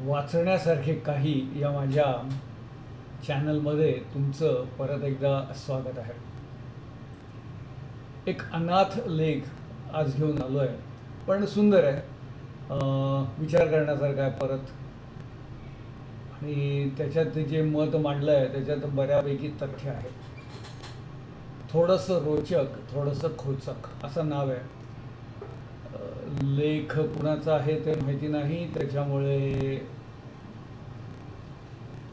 वाचण्यासारखे काही या माझ्या चॅनलमध्ये तुमचं परत एकदा स्वागत आहे. एक अनाथ लेख आज घेऊन आलो आहे पण सुंदर आहे. विचार करण्यासारखा आहे परत. आणि त्याच्यात ते जे मत मांडलं आहे त्याच्यात बऱ्यापैकी तथ्य आहे. थोडंसं रोचक थोडंसं खोचक असं नाव आहे. लेख कुणाचा आहे ते माहिती नाही त्याच्यामुळे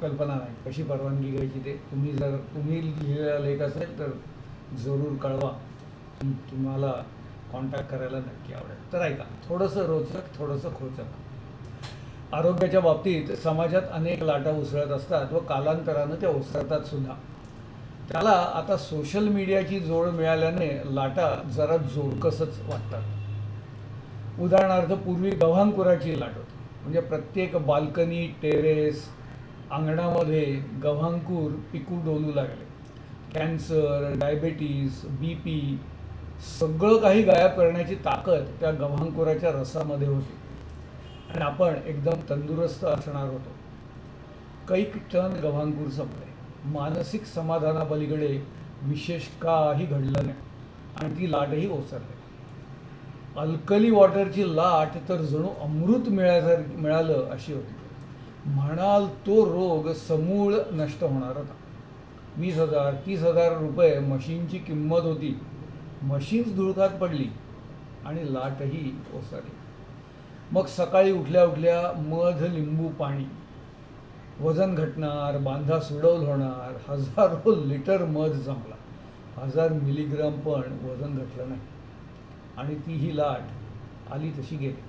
कल्पना नाही. कशी परवानगी घ्यायची ते? तुम्ही जर तुम्ही लिहिलेला लेख असेल तर जरूर कळवा. तुम्हाला कॉन्टॅक्ट करायला नक्की आवडेल. तर ऐका थोडंसं रोचक थोडंसं खोचक. आरोग्याच्या बाबतीत समाजात अनेक लाटा उसळत असतात व कालांतरानं त्या उसळतात सुद्धा. त्याला आता सोशल मीडियाची जोड मिळाल्याने लाटा जरा जोरकसच वाटतात. उदाहरणार्थ पूर्वी गव्हांकुराची लाट होती. म्हणजे प्रत्येक बाल्कनी टेरेस अंगणामध्ये गव्हांकूर पिकू डोलू लागले. कॅन्सर डायबेटीस बी पी सगळं काही गायब करण्याची ताकद त्या गव्हांकुराच्या रसामध्ये होती. आणि आपण एकदम तंदुरुस्त असणार होतो. कैक टन गव्हांकूर संपले. मानसिक समाधानापलीकडे विशेष काही घडलं नाही. आणि ती लाटही ओसरली. अल्कली वॉटरची लाट तर जणू अमृत मिळासार मिळालं अशी होती. म्हणाल तो रोग समूळ नष्ट होणार होता. वीस हजार तीस हजार रुपये मशीनची किंमत होती. मशीन्स धुळकात पडली आणि लाटही ओसरली. मग सकाळी उठल्या उठल्या मध लिंबू पाणी. वजन घटणार बांधा सुडवल होणार हजारो लिटर मध जमला. हजार मिलीग्राम पण वजन घटलं नाही. आणि ती ही लाट आली तशी गेली.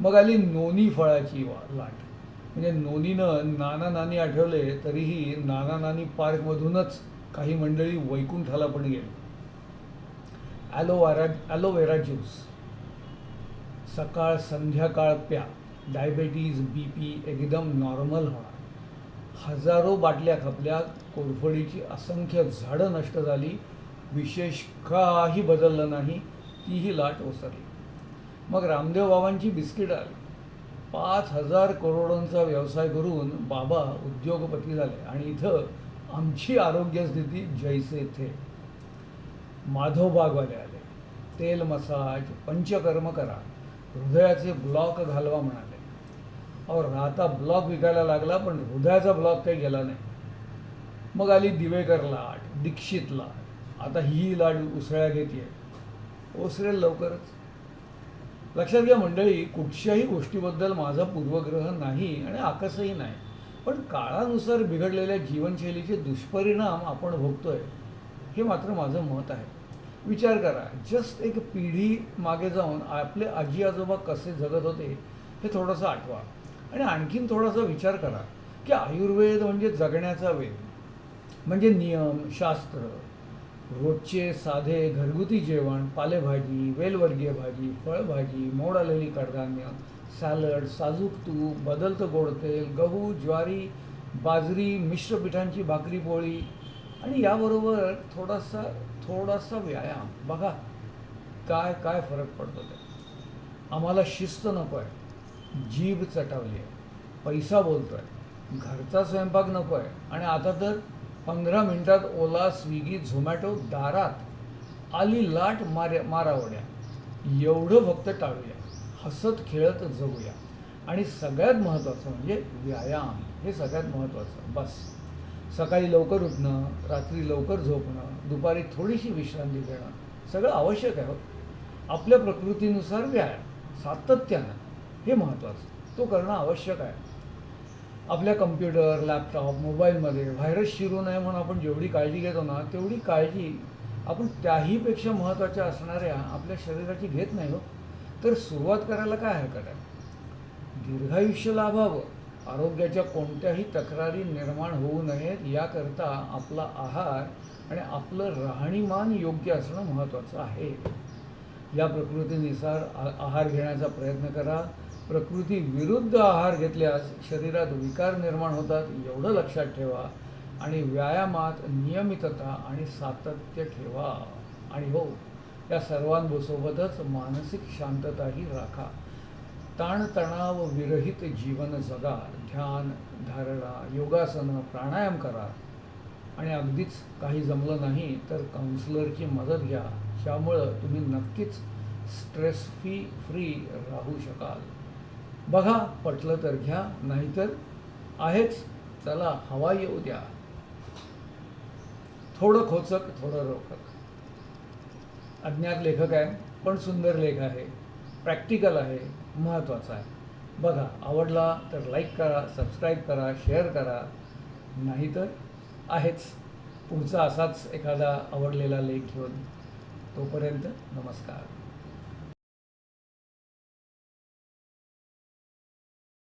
मग आली नोनी फळाची वा लाट. म्हणजे नोनीनं नाना नानी आठवले तरीही नाना नानी पार्कमधूनच काही मंडळी वैकुंठाला पण गेले. ॲलोवेरा ॲलोवेरा ज्यूस सकाळ संध्याकाळ प्या. डायबेटीज बी पी एकदम नॉर्मल होणार. हजारो बाटल्या खपल्या. कोरफडीची असंख्य झाडं नष्ट झाली. विशेष काही बदललं नाही. तीही लाट ओसरली. मग रामदेव बाबांची बिस्किट आली. पाच हजार करोडांचा व्यवसाय करून बाबा उद्योगपती झाले आणि इथं आमची आरोग्यस्थिती जैसे थे. माधवबागवाले आले. तेल मसाज पंचकर्म करा. हृदयाचे ब्लॉक घालवा म्हणाले. और राहता ब्लॉक विकायला लागला पण हृदयाचा ब्लॉक काही गेला नाही. मग आली दिवेकर लाट दीक्षित लाट. आता ही लाट उसळ्या घेते ओसरेल लवकरच. लक्षात घ्या मंडळी कुठच्याही गोष्टीबद्दल माझा पूर्वग्रह नाही आणि आकसही नाही. पण काळानुसार बिघडलेल्या जीवनशैलीचे दुष्परिणाम आपण भोगतोय हे मात्र माझं मत आहे. विचार करा जस्ट एक पिढी मागे जाऊन आपले आजी आजोबा कसे जगत होते हे थोडंसं आठवा. आणि आणखीन थोडासा विचार करा की आयुर्वेद म्हणजे जगण्याचा वेद म्हणजे नियम शास्त्र रोजचे साधे घरगुती जेवण पालेभाजी वेलवर्गीय भाजी फळभाजी मोड आलेली कडधान्य सॅलड साजूक तूप बदलतं गोड तेल गहू ज्वारी बाजरी मिश्र पिठांची भाकरी पोळी आणि याबरोबर थोडासा थोडासा व्यायाम. बघा काय काय फरक पडतो ते. आम्हाला शिस्त नको आहे जीभ चटावली आहे पैसा बोलतो आहे घरचा स्वयंपाक नको आहे आणि आता तर पंधरा मिनिटात ओला स्विगी झोमॅटो दारात आली लाट मार मारावड्या. एवढं फक्त टाळूया. हसत खेळत जगूया. आणि सगळ्यात महत्त्वाचं म्हणजे व्यायाम. हे सगळ्यात महत्त्वाचं. बस. सकाळी लवकर उठणं रात्री लवकर झोपणं दुपारी थोडीशी विश्रांती घेणं सगळं आवश्यक आहे हो. आपल्या प्रकृतीनुसार व्यायाम सातत्यानं हे महत्त्वाचं. तो करणं आवश्यक आहे. आपल्या कम्प्युटर लॅपटॉप मोबाईलमध्ये व्हायरस शिरू नये म्हणून आपण जेवढी काळजी घेतो ना तेवढी काळजी आपण त्याहीपेक्षा महत्त्वाच्या असणाऱ्या आपल्या शरीराची घेत नाही हो. तर सुरुवात करायला काय हरकत आहे? दीर्घायुष्य लाभावं. आरोग्याच्या कोणत्याही तक्रारी निर्माण होऊ नयेत याकरता आपला आहार आणि आपलं राहणीमान योग्य असणं महत्त्वाचं आहे. या प्रकृतीनुसार आहार घेण्याचा प्रयत्न करा. प्रकृती विरुद्ध आहार घेतल्यास शरीरात विकार निर्माण होतात एवढं लक्षात ठेवा. आणि व्यायामात नियमितता आणि सातत्य ठेवा. आणि हो या सर्वांसोबतच मानसिक शांतताही राखा. ताणतणाव विरहित जीवन जगा. ध्यान धारणा योगासनं प्राणायाम करा. आणि अगदीच काही जमलं नाही तर काउन्सिलरची मदत घ्या. त्यामुळं तुम्ही नक्कीच स्ट्रेस फ्री फ्री राहू शकाल. बघा पटलं तर घ्या नाहीतर आहेच. चला हवा येऊ द्या. थोडं खोचक थोडं रोखक. अज्ञात लेखक आहे पण सुंदर लेख आहे. प्रॅक्टिकल आहे महत्त्वाचा आहे. बघा आवडला तर लाईक करा सबस्क्राईब करा शेअर करा. नाहीतर आहेच. पुढचा असाच एखादा आवडलेला लेख घेऊन. तोपर्यंत नमस्कार.